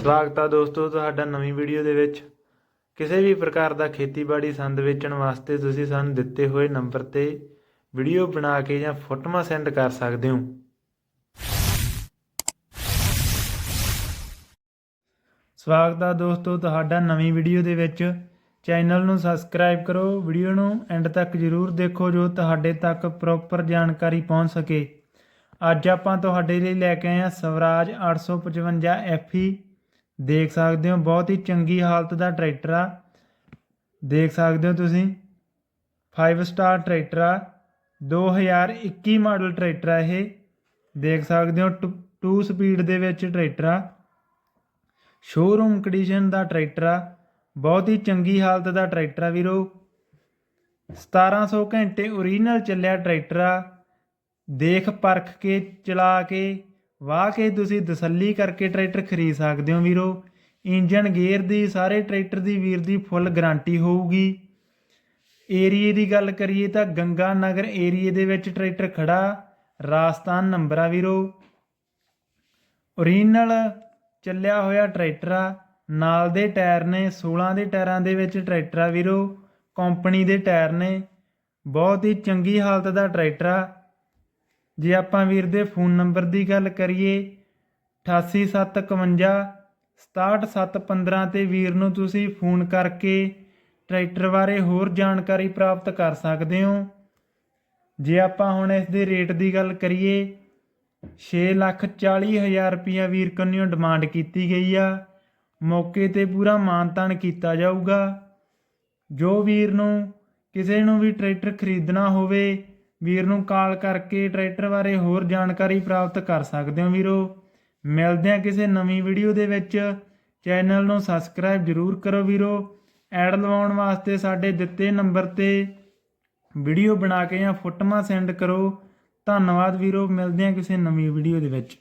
ਸਵਾਗਤ ਆ ਦੋਸਤੋ ਤੁਹਾਡਾ ਨਵੀਂ ਵੀਡੀਓ ਦੇ ਵਿੱਚ। ਕਿਸੇ ਵੀ ਪ੍ਰਕਾਰ ਦਾ ਖੇਤੀਬਾੜੀ ਸੰਦ ਵੇਚਣ ਵਾਸਤੇ ਤੁਸੀਂ ਸਾਨੂੰ ਦਿੱਤੇ ਹੋਏ ਨੰਬਰ ਤੇ ਵੀਡੀਓ ਬਣਾ ਕੇ ਜਾਂ ਫੋਟੋਆਂ ਸੈਂਡ ਕਰ ਸਕਦੇ ਹੋ। ਸਵਾਗਤ ਆ ਦੋਸਤੋ ਤੁਹਾਡਾ ਨਵੀਂ ਵੀਡੀਓ ਦੇ ਵਿੱਚ। ਚੈਨਲ ਨੂੰ ਸਬਸਕ੍ਰਾਈਬ ਕਰੋ, ਵੀਡੀਓ ਨੂੰ ਐਂਡ ਤੱਕ ਜਰੂਰ ਦੇਖੋ ਜੋ ਤੁਹਾਡੇ ਤੱਕ ਪ੍ਰੋਪਰ ਜਾਣਕਾਰੀ ਪਹੁੰਚ ਸਕੇ। ਅੱਜ ਆਪਾਂ ਤੁਹਾਡੇ ਲਈ ਲੈ ਕੇ ਆਏ ਹਾਂ ਸਵਰਾਜ 855 FE ਦੇਖ ਸਕਦੇ ਹੋ, ਬਹੁਤ ਹੀ ਚੰਗੀ ਹਾਲਤ ਦਾ ਟਰੈਕਟਰ ਆ। ਦੇਖ ਸਕਦੇ ਹੋ ਤੁਸੀਂ 5 ਸਟਾਰ ਟਰੈਕਟਰ ਆ। 2021 ਮਾਡਲ ਟਰੈਕਟਰ ਆ ਇਹ। ਦੇਖ ਸਕਦੇ ਹੋ 2 ਸਪੀਡ ਦੇ ਵਿੱਚ ਟਰੈਕਟਰ ਆ। ਸ਼ੋਰੂਮ ਕੰਡੀਸ਼ਨ ਦਾ ਟਰੈਕਟਰ ਆ। ਬਹੁਤ ਹੀ ਚੰਗੀ ਹਾਲਤ ਦਾ ਟਰੈਕਟਰ ਆ ਵੀਰੋ। 1700 ਘੰਟੇ ਓਰੀਜਨਲ ਚੱਲਿਆ ਟਰੈਕਟਰ ਆ। ਦੇਖ, ਪਰਖ ਕੇ, ਚਲਾ ਕੇ ਵਾਹ ਕੇ ਤੁਸੀਂ ਤਸੱਲੀ ਕਰਕੇ ਟਰੈਕਟਰ ਖਰੀਦ ਸਕਦੇ ਹੋ ਵੀਰੋ। ਇੰਜਨ ਗੇਅਰ ਦੀ, ਸਾਰੇ ਟਰੈਕਟਰ ਦੀ ਵੀਰ ਦੀ ਫੁੱਲ ਗਾਰੰਟੀ ਹੋਊਗੀ। ਏਰੀਏ ਦੀ ਗੱਲ ਕਰੀਏ ਤਾਂ ਗੰਗਾ ਨਗਰ ਏਰੀਏ ਦੇ ਵਿੱਚ ਟਰੈਕਟਰ ਖੜਾ। ਰਾਜਸਥਾਨ ਨੰਬਰ ਆ ਵੀਰੋ। ਓਰੀਜਨਲ ਚੱਲਿਆ ਹੋਇਆ ਟਰੈਕਟਰ ਆ। ਨਾਲ ਦੇ ਟਾਇਰ ਨੇ 16 ਦੇ ਟਾਇਰਾਂ ਦੇ ਵਿੱਚ ਟਰੈਕਟਰ ਆ ਵੀਰੋ। ਕੰਪਨੀ ਦੇ ਟਾਇਰ ਨੇ। ਬਹੁਤ ਹੀ ਚੰਗੀ ਹਾਲਤ ਦਾ ਟਰੈਕਟਰ ਆ। ਜੇ ਆਪਾਂ ਵੀਰ ਦੇ ਫੋਨ ਨੰਬਰ ਦੀ ਗੱਲ ਕਰੀਏ 8871 67715 ਤੇ ਵੀਰ ਨੂੰ ਤੁਸੀਂ ਫੋਨ ਕਰਕੇ ਟਰੈਕਟਰ ਬਾਰੇ ਹੋਰ ਜਾਣਕਾਰੀ ਪ੍ਰਾਪਤ ਕਰ ਸਕਦੇ ਹੋ। ਜੇ ਆਪਾਂ ਹੁਣ ਇਸ ਦੇ ਰੇਟ ਦੀ ਗੱਲ ਕਰੀਏ 640000 ਰੁਪਇਆ ਵੀਰ ਕੰਨਿਓ ਡਿਮਾਂਡ ਕੀਤੀ ਗਈ ਆ। ਮੌਕੇ ਤੇ ਪੂਰਾ ਮਾਨਤਾਨ ਕੀਤਾ ਜਾਊਗਾ। ਜੋ ਵੀਰ ਨੂੰ ਕਿਸੇ ਨੂੰ ਵੀ ਟਰੈਕਟਰ ਖਰੀਦਣਾ ਹੋਵੇ ਵੀਰ ਨੂੰ ਕਾਲ ਕਰਕੇ ਟਰੈਕਟਰ ਬਾਰੇ ਹੋਰ ਜਾਣਕਾਰੀ ਪ੍ਰਾਪਤ ਕਰ ਸਕਦੇ ਹੋ ਵੀਰੋ। ਮਿਲਦੇ ਆ ਕਿਸੇ ਨਵੀਂ ਵੀਡੀਓ ਦੇ ਵਿੱਚ। ਚੈਨਲ ਨੂੰ ਸਬਸਕ੍ਰਾਈਬ ਜਰੂਰ ਕਰੋ ਵੀਰੋ। ਐਡ ਲਵਾਉਣ ਵਾਸਤੇ ਸਾਡੇ ਦਿੱਤੇ ਨੰਬਰ ਤੇ ਵੀਡੀਓ ਬਣਾ ਕੇ ਜਾਂ ਫੋਟੋਆਂ ਸੈਂਡ ਕਰੋ। ਧੰਨਵਾਦ ਵੀਰੋ। ਮਿਲਦੇ ਆ ਕਿਸੇ ਨਵੀਂ ਵੀਡੀਓ ਦੇ ਵਿੱਚ।